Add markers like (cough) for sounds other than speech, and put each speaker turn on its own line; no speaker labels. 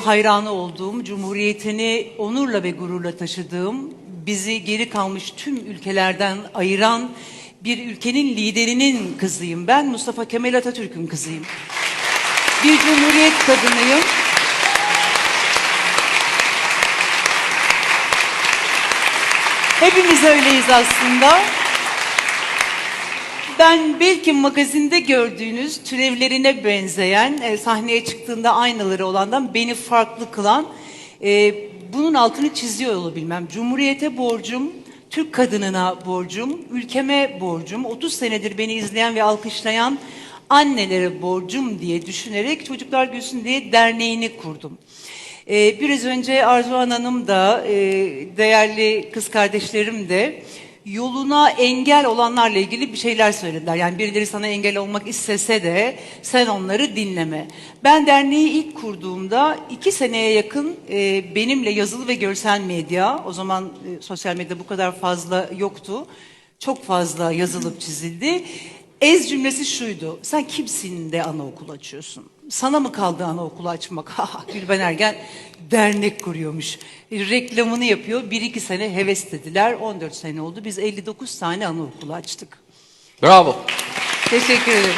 hayranı olduğum, Cumhuriyetini onurla ve gururla taşıdığım, bizi geri kalmış tüm ülkelerden ayıran bir ülkenin liderinin kızıyım. Ben Mustafa Kemal Atatürk'ün kızıyım. Bir cumhuriyet kadınıyım. Hepimiz öyleyiz aslında. Ben belki magazinde gördüğünüz türevlerine benzeyen, e, sahneye çıktığında aynaları olandan beni farklı kılan, e, bunun altını çiziyor olabilmem. Cumhuriyete borcum, Türk kadınına borcum, ülkeme borcum, 30 senedir beni izleyen ve alkışlayan annelere borcum diye düşünerek Çocuklar Gülsün diye derneğini kurdum. Ee, biraz önce Arzuhan Hanım da, e, değerli kız kardeşlerim de yoluna engel olanlarla ilgili bir şeyler söylediler. Yani birileri sana engel olmak istese de sen onları dinleme. Ben derneği ilk kurduğumda iki seneye yakın e, benimle yazılı ve görsel medya, o zaman e, sosyal medya bu kadar fazla yoktu. Çok fazla yazılıp çizildi. Ez cümlesi şuydu. Sen kimsin de anaokul açıyorsun? Sana mı kaldı anaokulu açmak? (laughs) Gülben Ergen dernek kuruyormuş. E, Reklamını yapıyor. Bir iki sene heves dediler. 14 sene oldu. Biz 59 tane anaokulu açtık.
Bravo.
Teşekkür ederim.